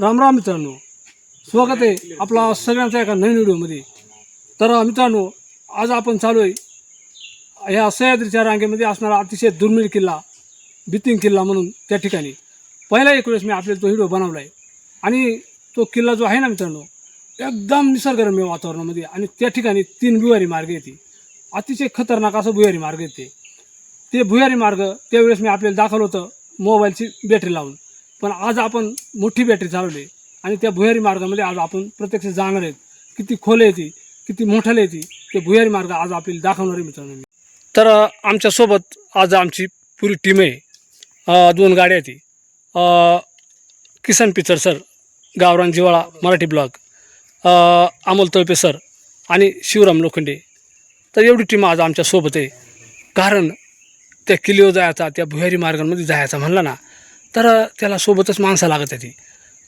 राम राम मित्रांनो. स्वागत आहे आपला सगळ्यांचा एका नवीन व्हिडिओमध्ये. तर मित्रांनो आज आपण चालू आहे ह्या सह्याद्रीच्या रांगेमध्ये असणारा अतिशय दुर्मिळ किल्ला बितिंग किल्ला म्हणून त्या ठिकाणी. पहिला एक वेळेस मी आपल्याला तो व्हिडिओ बनवला आहे आणि तो किल्ला जो आहे ना मित्रांनो एकदम निसर्गरम्य वातावरणामध्ये आणि त्या ठिकाणी तीन भुयारी मार्ग येते. अतिशय खतरनाक असं भुयारी मार्ग येते. ते भुयारी मार्ग त्यावेळेस मी आपल्याला दाखवलं होतं मोबाईलची बॅटरी लावून. पण आज आपण मोठी बॅटरी चालवली आणि त्या भुयारी मार्गामध्ये आज आपण प्रत्यक्ष जाणार आहेत. किती खोल येते किती मोठाले येते ते भुयारी मार्ग आज आपल्याला दाखवणार आहे मित्रांनो. तर आमच्यासोबत आज आमची पुरी टीम आहे. दोन गाड्या ती. किसन पिचर सर गावरान जिवाळा मराठी ब्लॉग अमोल तळपे सर आणि शिवराम लोखंडे. तर एवढी टीम आज आमच्यासोबत आहे. कारण त्या किल्लीवर जायचा त्या भुयारी मार्गांमध्ये जायचा म्हणलं ना तर त्याला सोबतच माणसं लागत होती.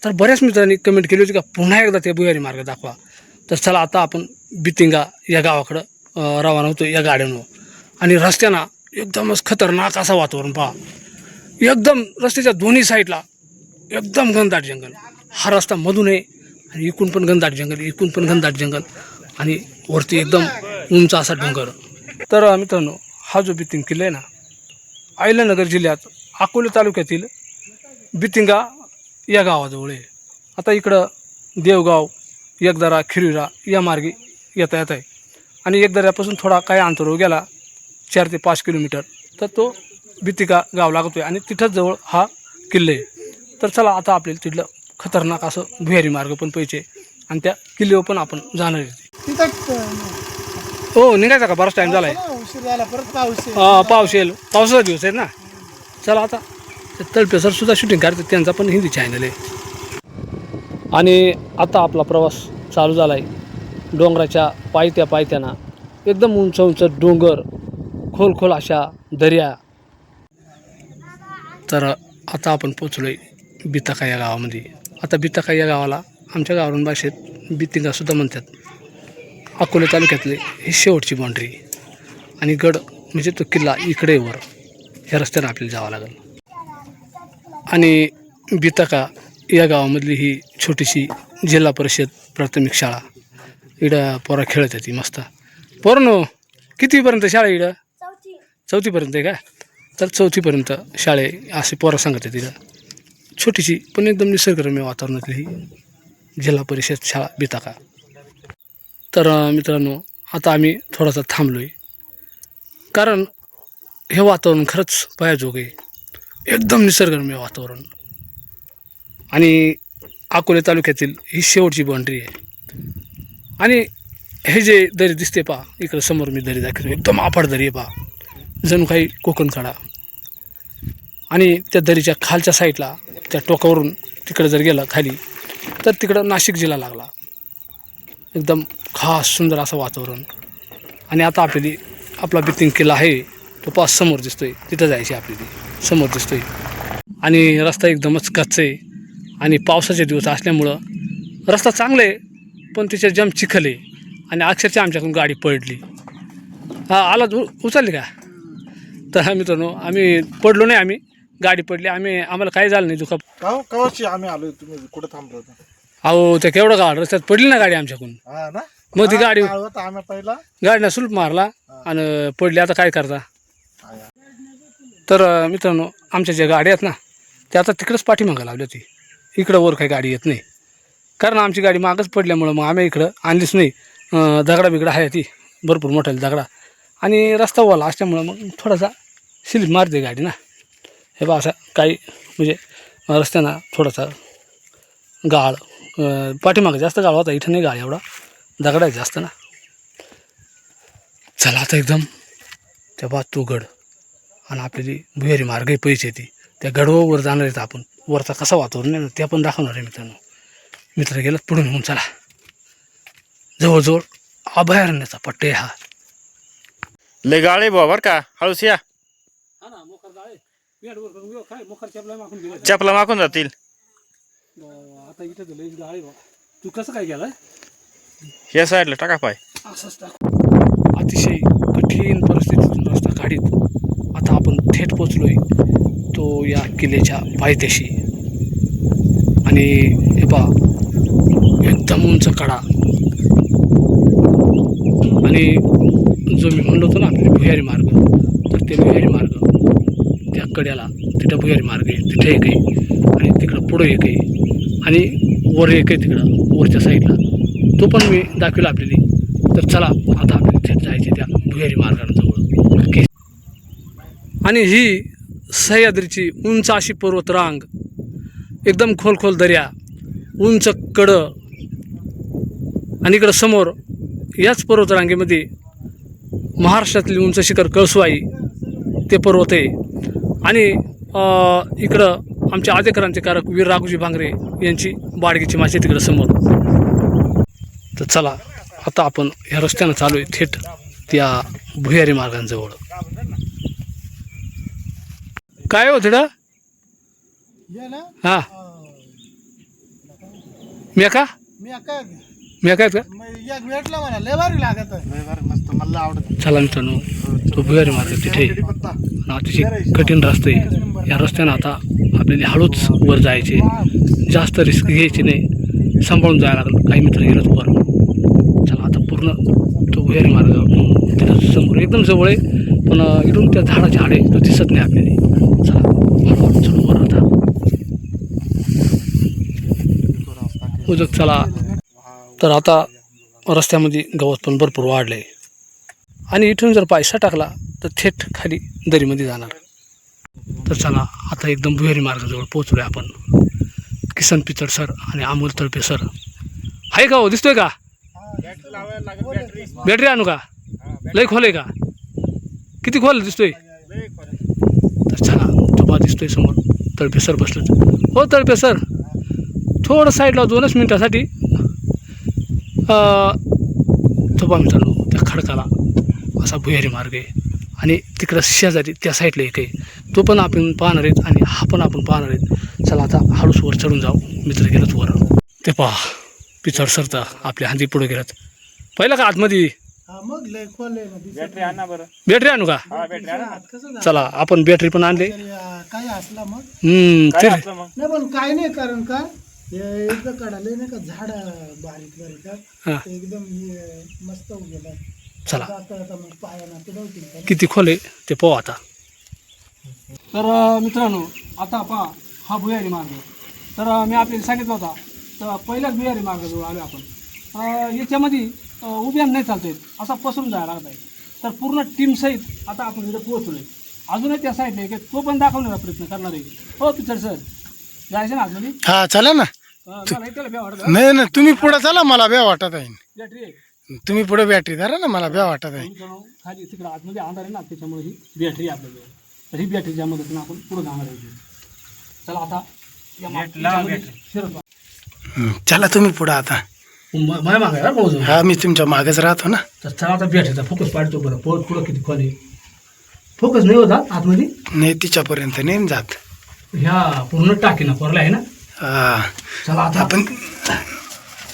तर बऱ्याच मित्रांनी कमेंट केली होती का पुन्हा एकदा ते भुयारी मार्ग दाखवा. तर चला आता आपण बितिंगा या गावाकडं रवाना होतो या गाड्यांवर. आणि रस्त्यानं एकदमच खतरनाक असं वातावरण पहा. एकदम रस्त्याच्या दोन्ही साईडला एकदम घनदाट जंगल. हा रस्ता मधून आहे आणि इकून पण घनदाट जंगल इकून पण घनदाट जंगल आणि वरती एकदम उंच असा डोंगर. तर मित्रांनो हा जो बितिंग किल्ला आहे ना अहिल्यानगर जिल्ह्यात अकोले तालुक्यातील बितिंगा या गावाजवळ आहे. आता इकडं देवगाव एकदारा खिरविरा या मार्गे येता येत आहे. आणि एकदाऱ्यापासून थोडा काही अंतरावर गेला चार ते पाच किलोमीटर तर तो बितिका गाव लागतो आहे आणि तिथंच जवळ हा किल्ले आहे. तर चला आता आपल्याला तिथलं खतरनाक असं भुयारी मार्ग पण पाहिजे आणि त्या किल्ल्यावर पण आपण जाणार हो निघायचा का? बराच टाईम झाला आहे पाऊस येईल. पावसाचा दिवस आहे ना. चला आता ते तळपे सरसुद्धा शूटिंग करतात त्यांचा पण हिंदी चॅनल आहे. आणि आता आपला प्रवास चालू झाला आहे डोंगराच्या पायथ्या पायथ्याना एकदम उंच उंच डोंगर खोल खोल अशा दर्या. तर आता आपण पोचलो आहे बिताका या गावामध्ये. आता बिताका या गावाला आमच्या गावरून भाषेत बितिंगासुद्धा म्हणतात. अकोले तालुक्यातले ही शेवटची बाउंड्री आणि गड म्हणजे तो किल्ला इकडे वर ह्या रस्त्याने आपल्याला जावं लागेल. आणि बिताका या गावामधली ही छोटीशी जिल्हा परिषद प्राथमिक शाळा. इकडं पोरा खेळत होती मस्त. पोरनो कितीपर्यंत शाळा इकडं चौथीपर्यंत आहे का? तर चौथीपर्यंत शाळे असे पोरं सांगत आहे तिथं छोटीशी पण एकदम निसर्गरम्य वातावरणातली ही जिल्हा परिषद शाळा बिताका. तर मित्रांनो आता आम्ही थोडासा थांबलो आहे कारण हे वातावरण खरंच पायाजोग आहे. एकदम निसर्गरम्य वातावरण. आणि अकोले तालुक्यातील ही शेवटची बाउंड्री आहे. आणि हे जे दरी दिसते पहा इकडं समोर मी दरी दाखवतो. एकदम आफाड दरी आहे पहा. जणू काही कोकण काढा. आणि त्या दरीच्या खालच्या साईडला त्या टोकावरून तिकडं जर गेलं खाली तर तिकडं नाशिक जिल्हा लागला. एकदम खास सुंदर असं वातावरण. आणि आता आपली आपला बितिंग किल्ला आहे. तो पाच समोर दिसतोय. तिथं जायची आपली समोर दिसतोय. आणि रस्ता एकदमच कच्च आहे. आणि पावसाचे दिवस असल्यामुळं रस्ता चांगला आहे पण तिच्या जम चिखल आहे. आणि अक्षरशः आमच्याकडून गाडी पडली. हा आला उ उचलली का? तर मित्रांनो आम्ही पडलो नाही आम्ही. गाडी पडली. आम्ही आम्हाला काही झालं नाही दुखा कवाची आम्ही आलोय तुम्ही कुठं थांबलो होतो? अहो त्या केवढं गाड रस्त्यात पडली ना गाडी आमच्याकडून. हा ना? मग ती हा, गाडी आम्ही पहिला? गाडीनं सुलप मारला आणि पडली. आता काय करता? हा. तर मित्रांनो आमच्या ज्या गाड्या आहेत ना त्या आता तिकडंच पाठीमागं लावली होती. इकडं वर काही गाडी येत नाही. कारण आमची गाडी मागच पडल्यामुळं मग आम्ही इकडं आणलीच नाही. दगडा बिगडा आहे ती. भरपूर मोठा दगडा. आणि रस्ता ओला असल्यामुळं मग थोडासा स्लिप मारते गाडी ना. हे बा असं काही म्हणजे रस्त्यांना रस्त्यानं थोडासा गाळ पाठीमागं जास्त गाळ होता. इथं नाही गाळ एवढा. दगडा जास्त ना. चला आता एकदम. तेव्हा तो गड आणि आपल्याली भुयारी मार्गही पैसे ती त्या गडवावर जाणार आहेत आपण. वरचा कसा वातावरण आहे ना ते आपण दाखवणार आहे मित्रांनो. मित्र गेलं पुढे निघून चला. जवळजवळ अभयारण्याचा पट्टे आहे हा. लय गाळे बर का? हळूस या. चपला मागून जातील. आता इथं लईच गाळी बा तू कसं काय केलं या साईडला टाका पाय. अतिशय कठीण परिस्थितीतून रस्ता काढीत. थेट पोचलो आहे तो या किल्ल्याच्या पायथ्याशी. आणि हे पा एकदम उंच कडा. आणि जो मी म्हणलो होतो ना आपले भुयारी मार्ग तर ते भुयारी मार्ग त्या कड्याला तिथं भुयारी मार्ग आहे तिथे एक आहे आणि तिकडं पुढं एक आहे आणि वर एक आहे तिकडं वरच्या साईडला. तो पण मी दाखवला आपल्याला. तर चला आता आपल्याला थेट जायचे त्या भुयारी मार्गाजवळ. की आणि ही सह्याद्रीची उंच अशी पर्वतरांग एकदम खोल खोल दर्या उंच कडं आणि इकडं समोर याच पर्वतरांगेमध्ये महाराष्ट्रातली उंच शिखर कळसुवाई ते पर्वत आहे. आणि अ, इकडं आमच्या आदेकरांचे कारक वीर राघोजी भांगरे यांची बाडगीची मासे तिकडं समोर. तर चला आता आपण ह्या रस्त्यानं चालू आहे थेट त्या भुयारी मार्गांजवळ. काय हो ना. हां. मेका मी काय मेका आहेत का? चला मित्रांनो तो भुयारी मार्ग तिथे. अतिशय कठीण रस्ते आहे. या रस्त्यानं आता आपल्याला हळूच वर जायचे. जास्त रिस्क घ्यायची नाही. सांभाळून जायला लागलं. काही मित्र गेलंच वर. चला आता पूर्ण तो भुयारी मार्ग तिथं समोर एकदम जवळ आहे. पण इथून त्या झाडाचे झाडे तो दिसत नाही आपल्याला. उदक उजक चला तर आता रस्त्यामध्ये गवत पण भरपूर वाढलं आहे आणि इथून जर पैसा टाकला तर थेट खाली दरीमध्ये जाणार. तर चला आता एकदम भुयारी मार्गाजवळ पोहोचलो आहे आपण. किसन पिचड सर आणि अमोल तळपे सर. आहे का हो? दिसतोय का? बॅटरी आणू का? लय खोल आहे का? किती खोल दिसतोय? तर छान तो दिसतो दिसतोय समोर. तळपे सर बसलं हो तळपे सर. थोडं साईडला दोनच मिनटासाठी. अं, मी बा मित्रांनो त्या खडकाला असा भुयारी मार्ग आहे. आणि तिकडं शेजारी त्या साईडला एक आहे. तो पण आपण पाहणार आहेत आणि हा पण आपण पाहणार आहेत. चला आता हळूस वर चढून जाऊ. मित्र गेलोच वर ते पहा पिचड सरता आपल्या हांदी पुढे गेलात. पहिलं का आतमध्ये? हा मग लय खोल आहे ना दिसत बॅटरी आणा बरं. बॅटरी आणू का? हा बॅटरी आणा. हात कसं झालं? चला आपण बॅटरी पण आणले. तरी, काय असला मग? हम्म, काय ते असलं मग? नाही पण काय नाही कारण का हे इथं काढाले नाही का झाड बारीक बारीक. हा. ते एकदम हे मस्त उगेला चला. आता आता मग पायाना तुडवतील का किती खोल आहे ते पाहू आता. तर मित्रांनो आता पहा हा भुयारी मार्ग. तर अ, मी आपल्याला सांगितलं होता तर पहिल्याच भुयारी मार्गाजवळ आलो आपण. अ, याच्यामध्ये उभ्या नाही चालता येत असा पसरून जायला लागत आहे. तर पूर्ण टीमसहित आता आपण इथे पोहोचलो आहे अजूनही त्या साईडला आहे की तो पण दाखवण्याचा प्रयत्न करणार आहे. हो पिक्चर सर जायचं ना आतमध्ये? हा चला ना. मला वाटत. नाही नाही तुम्ही पुढे चला मला ब्या वाटत आहे. बॅटरी आहे. तुम्ही पुढे बॅटरी धरा ना मला ब्या वाटत आहे. मित्रांनो, खाली तिकडे आतमध्ये अंधार आहे ना त्याच्यामुळे ही बॅटरी आपल्याजवळ. तर ही बॅटरीच्या मदतीने आपण पुढे जाणार आहे चला आता या मा- याच्यामध्ये शिरत व्हा. हं, चला तुम्ही पुढे आता. म- माझ्या मागे हा मी तुमच्या मागेच राहतो ना. तर चला आता फोकस पाडतो बरं. पोहोच किती खोल आहे? फोकस नाही होता आतमध्ये? नाही तिच्यापर्यंत नाही जात. ह्या पूर्ण टाकीनं कोरला आहे ना? हा. चला आता आपण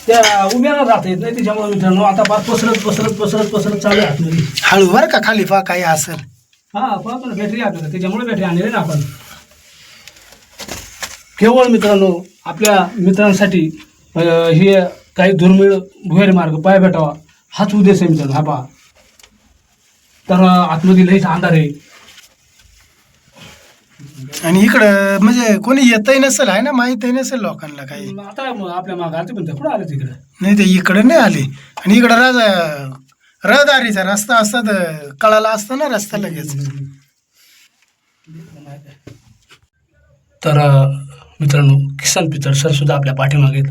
त्या उभ्याला जाता येत नाही त्याच्यामुळे मित्रांनो आता फार पसरत पसरत पसरत पसरत चालू आहे आतमध्ये. हळू बर का खाली पा काही असेल. हा ना बॅटरी आपल्याला त्याच्यामुळे बॅटरी आणलेली ना आपण. केवळ मित्रांनो आपल्या मित्रांसाठी अं, हे काही दुर्मिळ भुयारी मार्ग पाय भेटावा हाच उद्देश आहे मित्रांनो हा पहा. तर आतमध्ये लईच अंधार आहे. आणि इकडं म्हणजे कोणी येतही नसेल आहे ना माहीतही नसेल लोकांना काही. आता मग आपल्या मागे आले पण कुठं आले तिकडे? नाही ते इकडं नाही आले. आणि इकडं राज रहदारीचा रस्ता असता तर कळाला असता ना रस्ता लगेच. तर मित्रांनो किसन पितर सर सुद्धा आपल्या पाठीमागे.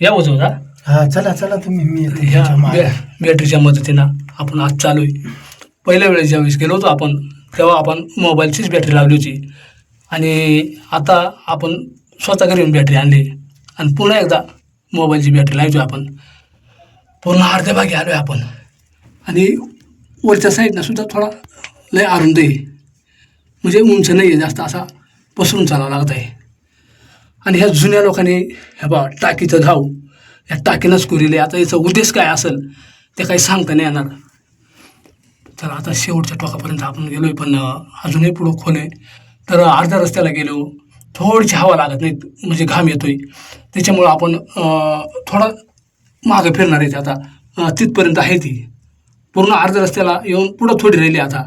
या होता हा चला चला तुम्ही मी येते ह्या तुमच्या मागे. बॅ- बॅटरीच्या मदतीनं आपण आज चालू आहे पहिल्या वेळेस ज्यावेळेस गेलो होतो आपण तेव्हा आपण मोबाईलचीच बॅटरी लावली होती. आणि आता आपण स्वतः घरी येऊन बॅटरी आणली. आणि पुन्हा एकदा मोबाईलची बॅटरी लावतो आपण. पूर्ण अर्ध्या भागी आलो आहे आपण. आणि वरच्या साईडनं सुद्धा थोडा लय अरुंद आहे. म्हणजे उंच नाही आहे जास्त असा पसरून चालावं लागत आहे आणि ह्या जुन्या लोकांनी ह्या बा टाकीचं धाव या टाकीनंच कुरिले आता याचा उद्देश काय असेल ते काही सांगता नाही येणार. तर आता शेवटच्या टोकापर्यंत आपण गेलो आहे पण अजूनही पुढं खोल आहे. तर अर्ध्या रस्त्याला गेलो. थोडीशी हवा लागत नाही म्हणजे घाम येतोय. त्याच्यामुळं आपण थोडा मागं फिरणार आहे ते आता. तिथपर्यंत आहे ती. पूर्ण अर्ध्या रस्त्याला येऊन पुढं थोडी राहिली आता.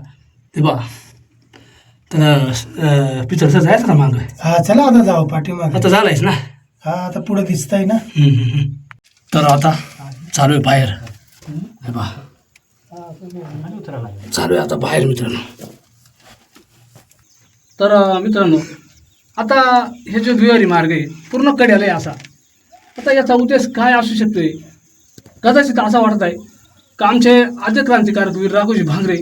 ते बा तर पिक्चरचं जायचं ना मागं? हा चला आता जाऊ पाठीमागे. आता झालायच ना? हा आता पुढे दिसतंय ना. तर आता चालू आहे बाहेर. हे बा चालू आहे आता बाहेर मित्रांनो. तर मित्रांनो आता हे जो दुहारी मार्ग आहे पूर्ण कड्याला आहे असा. आता याचा उद्देश काय असू शकतोय? कदाचित असा वाटत आहे का आमचे आद्य क्रांतिकारक वीर राघोजी भांगरे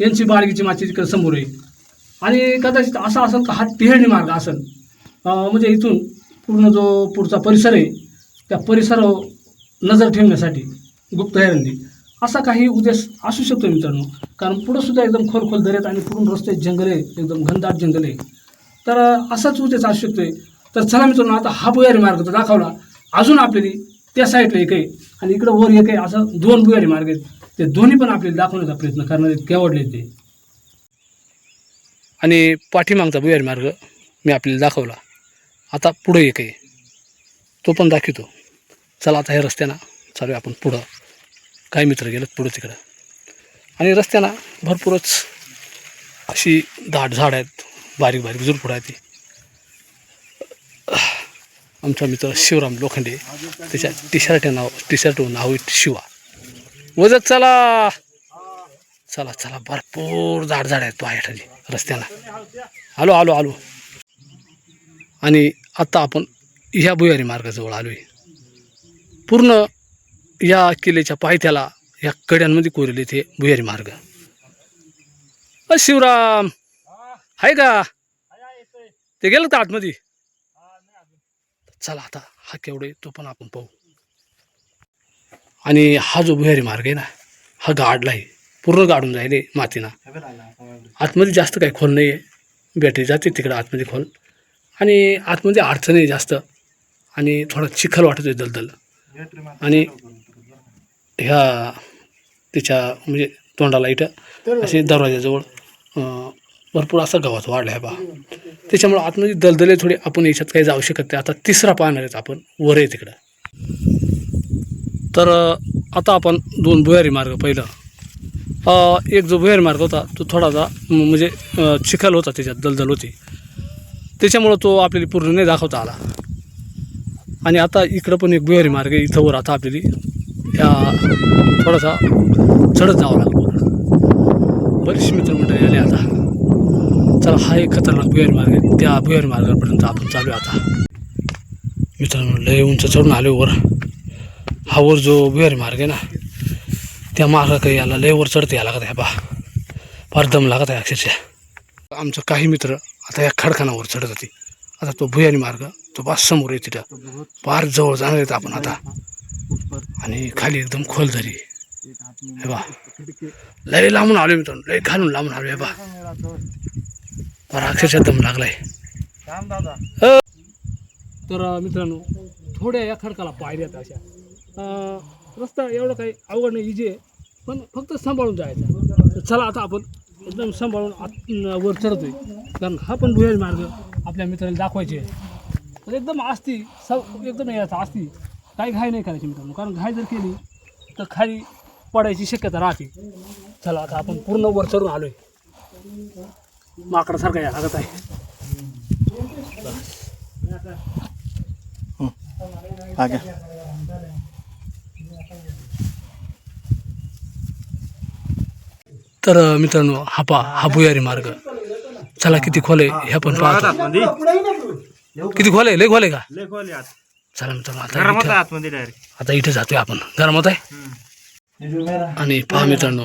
यांची बाळगीची माची तिकडे समोर आहे. आणि कदाचित असा असेल का हा तिहेरणी मार्ग असेल. म्हणजे इथून पूर्ण जो पुढचा परिसर आहे त्या परिसरावर नजर ठेवण्यासाठी गुप्तहेरांनी असा काही उद्देश असू शकतो मित्रांनो. कारण पुढं सुद्धा एकदम खोल खोल आणि पुढून रस्ते जंगल आहे एकदम घनदाट जंगल. आहे तर असाच उद्देश असू शकतोय. तर चला मित्रांनो आता हा भुयारी मार्ग तर दाखवला. अजून आपल्याला त्या साईडला एक आहे आणि इकडं वर एक आहे असं दोन भुयारी मार्ग आहेत. ते दोन्ही पण आपल्याला दाखवण्याचा प्रयत्न करणार आहेत. केवढले ते. आणि पाठीमागचा भुयारी मार्ग मी आपल्याला दाखवला. आता पुढं एक आहे. तो पण दाखवतो. चला आता हे रस्त्यानं चालू आपण पुढं. काही मित्र गेलं पुढं तिकडं. आणि रस्त्यानं भरपूरच अशी दाट झाड आहेत. बारीक बारीक झुरपुड आहेत ती. आमचा मित्र शिवराम लोखंडे त्याच्या टी शर्ट नाव टी शर्ट नाव आहे शिवा. वजत चला. चला चला भरपूर झाड झाड आहेत पायाठाली रस्त्यानं. आलो आलो आलो. आणि आत्ता आपण ह्या भुयारी मार्गाजवळ आलो आहे पूर्ण या किल्ल्याच्या पायथ्याला या कड्यांमध्ये कोरले ते भुयारी मार्ग. अ शिवराम! आहे का? ते गेलं का आतमध्ये? चला आता हा केवढे तो पण आपण पाहू. आणि हा जो भुयारी मार्ग आहे ना हा गाडला आहे पूर्ण गाडून जाईल मातीना. आतमध्ये जास्त काही खोल नाही आहे बॅटरी जाते तिकडं आतमध्ये खोल. आणि आतमध्ये अडचण आहे जास्त. आणि थोडा चिखल वाटत आहे दलदल. आणि ह्या तिच्या म्हणजे तोंडाला इथं असे दरवाजाजवळ अं, भरपूर असा गवत वाढला आहे बा. त्याच्यामुळं आतमध्ये दलदले थोडे आपण याच्यात काही जाऊ शकत नाही. आता तिसरा पाहणार आहेत आपण. वर आहे तिकडं. तर आता आपण दोन भुयारी मार्ग पहिलं. एक जो भुयारी मार्ग होता तो थोडासा म्हणजे चिखल होता त्याच्यात दलदल होती. त्याच्यामुळं तो आपल्याला पूर्ण नाही दाखवता आला. आणि आता इकडं पण एक भुयारी मार्ग आहे इथं वर आता आपली या थोडासा चढत जावं लागलं. बरीचशी मित्रमंडळी आली आता. चला हा एक खतरनाक भुयारी मार्ग आहे. त्या भुयारी मार्गापर्यंत आपण चालू आहे आता. मित्रमंडळ उंच चढून आले वर. हा वर जो बुहारी मार्ग आहे ना त्या मार्ग काही याला लय वर चढते याला लागत आहे बा. फार दम लागत आहे अक्षरशः. आमचं काही मित्र आता या खडकानावर चढत होती. आता तो भुयारी मार्ग तो बा समोर आहे तिथं. फार जवळ जाणार आहेत आपण आता. आणि खाली एकदम खोल दरी. हे बा. लय लांबून आलो मित्रांनो लय घालून लांबून आलो हे बा. फार अक्षरशः दम लागलाय. अ. तर मित्रांनो थोड्या या खडकाला पायऱ्यात अशा. रस्ता एवढं काही अवघड नाही इजी आहे. पण फक्त सांभाळून जायचं चला आता आपण एकदम सांभाळून आत वर चढतोय. कारण हा पण भुयारी मार्ग आपल्या मित्राला दाखवायचे तर एकदम आस्ती स एकदम याचा आस्ती. काही घाई नाही करायची मित्रांनो. कारण घाई जर केली तर खाली पडायची शक्यता राहते. चला आता आपण पूर्ण वर चढून आलोय. माकडासारखा या लागत आहे. हो. तर मित्रांनो हा पा हा भुयारी मार्ग. चला किती खोल आहे ह्या पण पाहतो. किती खोल आहे लय खोल आहे का? चला मित्रांनो आता इथं- आता इथे जातोय आपण. गरमत आहे आणि पहा मित्रांनो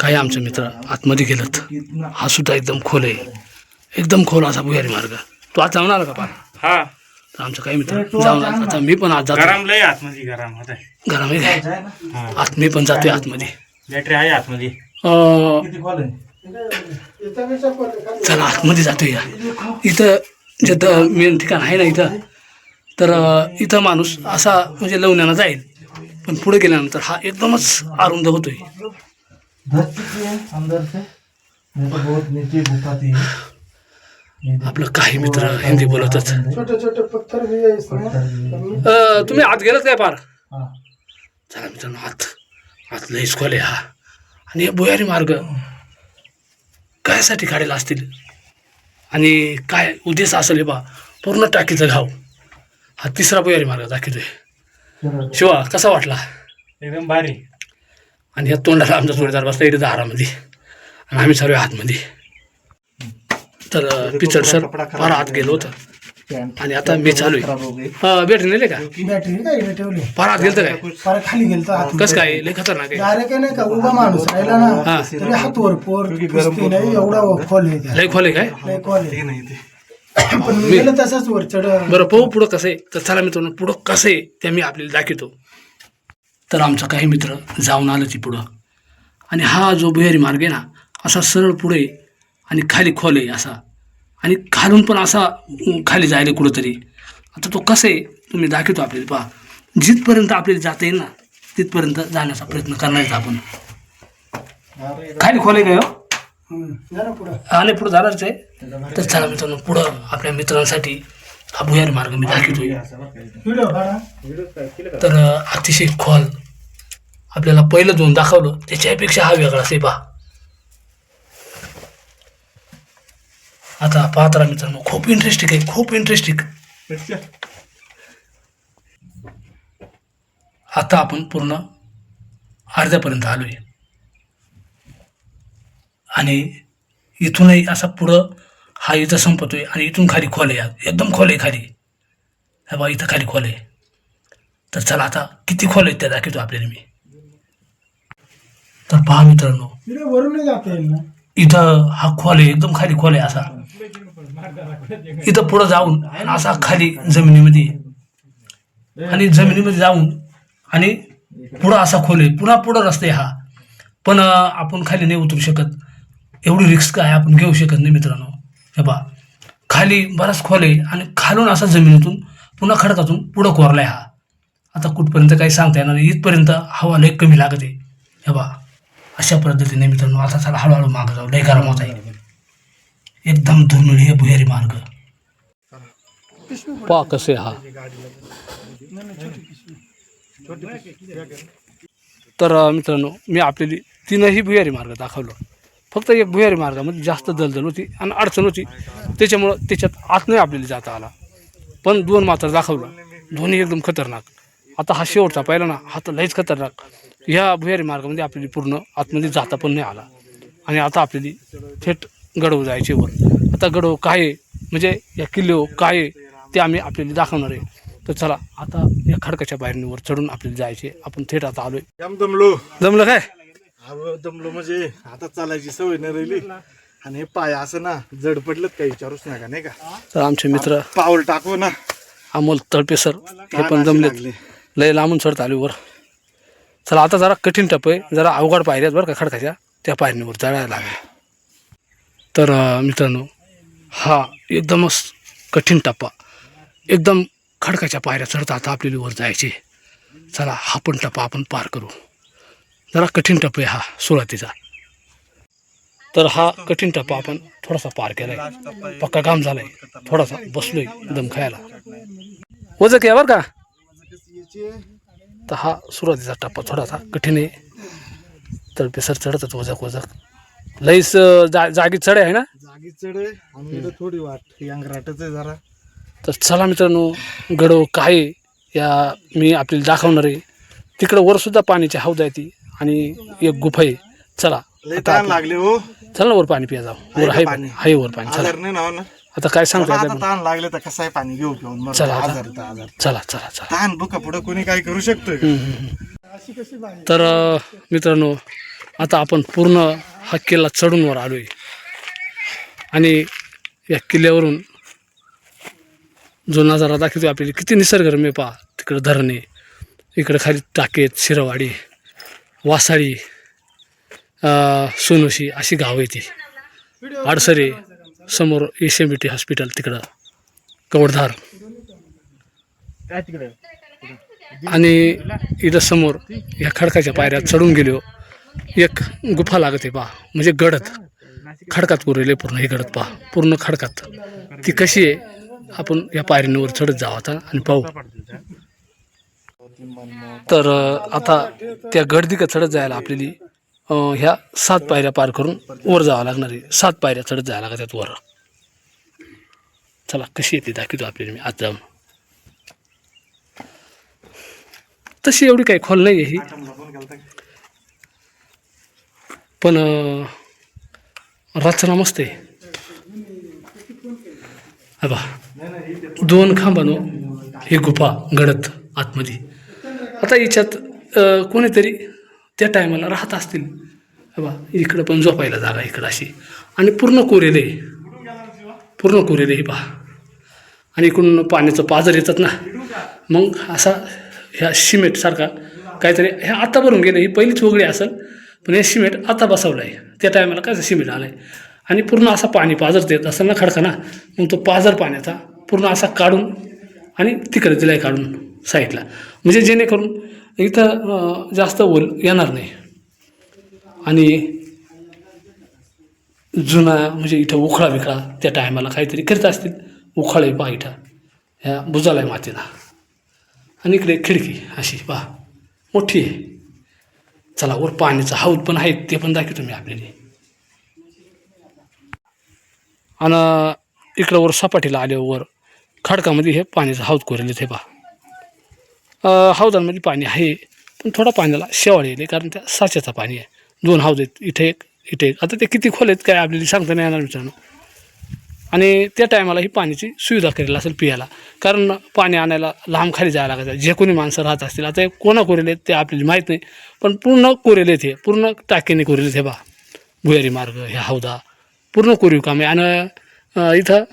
काही आमचे मित्र आतमध्ये गेलेत. हा सुद्धा एकदम खोल आहे. एकदम खोल असा भुयारी मार्ग. तू आज जाऊन आला का पा हा. तर आमचं काही मित्र जाऊन. आता मी पण आज जातो गरम आतमध्ये गरम होत आहे. आत मी पण जातोय आतमध्ये. बॅटरी आहे आतमध्ये. चला आतमध्ये जातोय. या इथं जिथं मेन ठिकाण आहे ना इथं तर इथं माणूस असा म्हणजे लवण्यानं जाईल. पण पुढे गेल्यानंतर हा एकदमच आरुंद होतोय. आपलं काही मित्र हिंदी बोलतच. है तुम्ही आत गेलात काय पार चला मित्रांनो आत आत लईच खोले हा. आणि हे भुयारी मार्ग कायसाठी काढलेला असतील? आणि काय उद्देश असेल हे बा पूर्ण टाकीचं घाव. हा तिसरा भुयारी मार्ग दाखवतोय. शिवा कसा वाटला? एकदम भारी. आणि या तोंडाला आमचा जोडीदार बसला इथे दारामध्ये. आणि आम्ही सर्व आतमध्ये. तर पिचड सर फार आत गेलो होतं. आणि आता मी चालू आहे. भेट नेले का? बॅटरी काय इकडे ठेवली. गेलं काय? फार खाली गेलं तर कसं काय? लय खतरनाक आहे. डायरेक्ट नाही का उभा माणूस राहिला ना हा. तरी हात वर पोर कुस्ती नाही एवढा खोल आहे. लय खोल आहे काय? लय खोल आहे. पण मी गेलं तसाच वर चढ. बरं पाहू पुढं कसं आहे. तर चला मित्रांनो पुढं कसं आहे ते मी आपल्याला दाखवतो. तर आमचा काही मित्र जाऊन आलं ती पुढं. आणि हा जो भुयारी मार्ग आहे ना असा सरळ पुढे आणि खाली खोल आहे असा. आणि खालून पण असा खाली जायला कुठंतरी. आता तो कसं आहे तुम्ही दाखवतो आपल्याला पहा. जिथपर्यंत आपल्याला जाता येईल ना तिथपर्यंत जाण्याचा प्रयत्न करणार आपण. खाली खोल आहे काय हो? पुढं आणि पुढं जाणारच आहे. तर चला मित्रांनो पुढं आपल्या मित्रांसाठी हा भुयार मार्ग मी दाखवतोय. तर अतिशय खोल. आपल्याला पहिलं दोन दाखवलं त्याच्यापेक्षा हा वेगळा आहे पहा. आता पाहता राहा मित्रांनो खूप इंटरेस्टिंग आहे खूप इंटरेस्टिंग आता आपण पूर्ण अर्ध्यापर्यंत आलोय. आणि इथूनही असा पुढं हा इथं संपतोय आणि इथून खाली खोल आहे एकदम खोल आहे खाली. बाबा बा इथं खाली खोल आहे. तर चला आता किती खोल आहेत त्या दाखवतो आपल्याला मी. तर पहा मित्रांनो. वरून जाते ना? इथं हा खोल आहे एकदम खाली खोल आहे असा. इथं पुढं जाऊन असा खाली जमिनीमध्ये आणि जमिनीमध्ये जाऊन आणि पुढं असा खोल आहे. पुन्हा पुढं रस्ता आहे हा. पण आपण खाली नाही उतरू शकत. एवढी रिस्क काय आपण घेऊ शकत नाही मित्रांनो. हे बा खाली बराच खोल आहे आणि खालून असा जमिनीतून पुन्हा खडकातून पुढं कोरलाय हा. आता कुठपर्यंत काही सांगता येणार नाही. इथपर्यंत हवा लय कमी लागत आहे. हे बा अशा पद्धतीने मित्रांनो आता चला हळूहळू मागं जाऊ. लय गरम होत आहे. एकदम दुर्मिळ हे भुयारी मार्ग. पा कसे हा. तर मित्रांनो मी आपल्याली तीनही भुयारी मार्ग दाखवलं. फक्त एक भुयारी मार्गामध्ये जास्त दलदल होती आणि अडचण होती. त्याच्यामुळं त्याच्यात आत नाही आपल्याला जाता आला. पण दोन मात्र दाखवलं. दोन्ही एकदम खतरनाक. आता हा शेवटचा पाहिला ना हा तर लईच खतरनाक. ह्या भुयारी मार्गामध्ये आपल्याला पूर्ण आतमध्ये जाता पण नाही आला. आणि आता आपल्याली थेट गडव जायचे वर. आता गडव काय म्हणजे या किल्लो काय ते आम्ही आपल्याला दाखवणार आहे. तर चला आता या खडकाच्या बाहेरवर चढून आपल्याला जायचे. आपण थेट आता आलोय. दमलो. जमलं काय? दमलो म्हणजे आता चालायची सवय नाही राहिली. आणि हे पाय असं ना जड पडलं काही विचारूच नका नाही का? तर आमचे मित्र पाऊल टाकू ना. अमोल तळपे सर हे पण लागली. लय लांबून चढत आले वर. चला आता जरा कठीण टप आहे. जरा अवघड पायऱ्यात बरं का खडकाच्या. त्या पायऱ्यांवर चढायला लागल्या तर मित्रांनो हा एकदमच कठीण टप्पा. एकदम खडकाच्या पायऱ्या चढता आता आपल्याला वर जायचे. चला हा पण टप्पा आपण पार करू. जरा कठीण टप्पा आहे हा सुरुवातीचा. तर हा कठीण टप्पा आपण थोडासा पार केलाय. पक्का काम झालाय. थोडासा बसलोय दम खायला. वजक आहे बरं का. तर हा सुरुवातीचा टप्पा थोडासा कठीण आहे. तर बेसर चढतच वजक वजक. लईच जा जागी चढ आहे ना? जागी चढ आहे. थोडी वाट अंगराटच आहे जरा. तर चला मित्रांनो गडव काय या मी आपल्याला दाखवणार आहे. तिकडं वरसुद्धा पाण्याची हौद आहे ती आणि एक गुफा आहे. चला लागले हो. चला ना वर पाणी पिया जाऊ. वर आहे पाणी? आहे वर पाणी चला. आता काय सांगता येत आता नाही. ताण लागले तर कसं आहे पाणी घेऊ घेऊन मग चला आता. आजार तर आजार चला चला चला ताण बुका पुढे कोणी काय करू शकतोय का? हम्म. तर अ, मित्रांनो आता आपण पूर्ण हा किल्ला चढून वर आलोय आणि या किल्ल्यावरून जो नजारा दाखवतो आपल्याला किती निसर्गरम्य पहा तिकडं धरण आहे इकडं खाली टाकेत शिरवाडी वासाळी अ, सोनोशी अशी गावं आहे ती आडसरे समोर बी टी हॉस्पिटल तिकडं कवडधार. आणि इथं समोर या खडकाच्या पायऱ्या चढून गेलो. एक गुफा लागत आहे पहा म्हणजे गडद. खडकात कोरेले पूर्ण हे गडद पहा पूर्ण खडकात. ती कशी आहे? आपण या पायरींवर चढत जाऊ आता आणि पाहू. तर आता त्या गडदिका चढत जायला आपल्याला अं, ह्या सात पायऱ्या पार करून वर जावं लागणार आहे. सात पायऱ्या चढत जायला लागतात वर. चला कशी येते दाखवतो आपल्याला मी आज जाऊन तशी एवढी काही खोल नाही आहे ही. पण अं, रचना मस्त आहे. हा बा दोन खांबानो ही गुफा घडत आतमध्ये. आता याच्यात अं, कोणीतरी त्या टायमाला राहत असतील. बा इकडं पण झोपायला जागा इकडं अशी. आणि पूर्ण कोरेले. पूर्ण कोरेले हे पहा. आणि इकडून पाण्याचं पाजर येतात ना. मग असा ह्या सिमेंटसारखा काहीतरी ह्या आता भरून गेलं ही पहिलीच वगळी असेल पण हे सिमेंट आता बसवलं आहे. त्या टायमाला काय सिमेंट आलं आहे आणि पूर्ण असा पाणी पाजर देत असेल ना खडका ना मग तो पाजर पाण्याचा पूर्ण असा काढून आणि तिकडे दिला आहे काढून. साईडला. म्हणजे जेणेकरून इथं जास्त ओल येणार नाही. आणि जुना म्हणजे इथं उखळा बिखळा त्या टायमाला काहीतरी करत असतील. उखाळे पहा इथं ह्या बुजाला आहे मातीला. आणि इकडे खिडकी अशी पहा मोठी आहे. चला वर पाण्याचा हौद पण आहे ते पण दाखवतो मी आपल्याला. आणि इकडं वर सपाटीला आल्यावर खडकामध्ये हे पाण्याचं हौद कोरेल हे पहा. हौदांमध्ये पाणी आहे पण थोडा पाण्याला शेवाळ येईल कारण त्या साच्याचं पाणी आहे. दोन हौद आहेत इथे एक इथे एक. आता ते किती खोल आहेत काय आपल्याला सांगता नाही येणार मित्रांनो. आणि त्या टायमाला ही पाण्याची सुविधा करेल असेल पियाला. कारण पाणी आणायला लांब खाली जायला लागायचं जे कोणी माणसं राहत असतील आता हे कोणा कोरेल आहेत ते आपल्याला माहीत नाही पण पूर्ण कोरेल आहेत हे. पूर्ण टाकीने कोरेल आहेत हे बा भुयारी मार्ग हे हौदा. पूर्ण कोरीव काम आहे. आणि इथं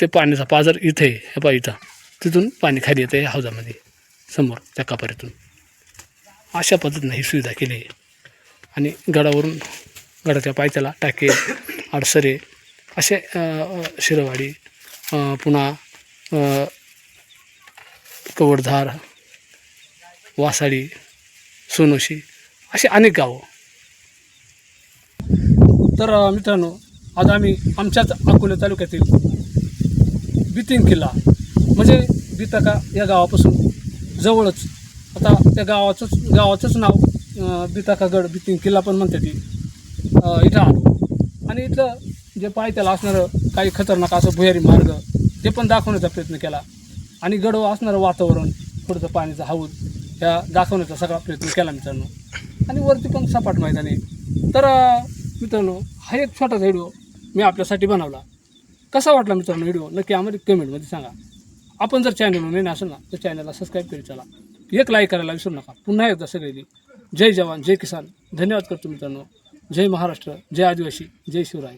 ते पाण्याचा पाजर इथे आहे. हे पा इथं. तिथून पाणी खाली येतं हौदामध्ये. समोर त्या कपारीतून अशा पद्धतीनं ही सुविधा केली आहे. आणि गडावरून गडाच्या पायथ्याला टाके आडसरे असे शिरवाडी पुन्हा कवडधार वासाडी सोनोशी असे अनेक गावं. तर मित्रांनो आज आम्ही आमच्याच अकोले तालुक्यातील बितीन किल्ला म्हणजे बितका या गावापासून जवळच. आता त्या गावाचंच गावाचंच नाव बिताकागड बितीन किल्ला पण म्हणते ती. इथं आलो. आणि इथलं जे पायथ्याला असणारं काही खतरनाक असं भुयारी मार्ग ते पण दाखवण्याचा प्रयत्न केला. आणि गडव असणारं वातावरण थोडंसं पाण्याचा हौद ह्या दाखवण्याचा सगळा प्रयत्न केला मित्रांनो. आणि वरती पण सपाट मैदानी तर मित्रांनो हा एक छोटासा व्हिडिओ मी आपल्यासाठी बनवला. कसा वाटला मित्रांनो व्हिडिओ? नक्की आम्हाला कमेंटमध्ये सांगा. आपण जर चॅनल नवीन असेल ना तर चॅनलला सबस्क्राईब करीत चला. एक लाईक करायला विसरू नका. पुन्हा एकदा सगळेली जय जवान जय किसान. धन्यवाद करतो मित्रांनो. जय महाराष्ट्र जय आदिवासी जय शिवराय.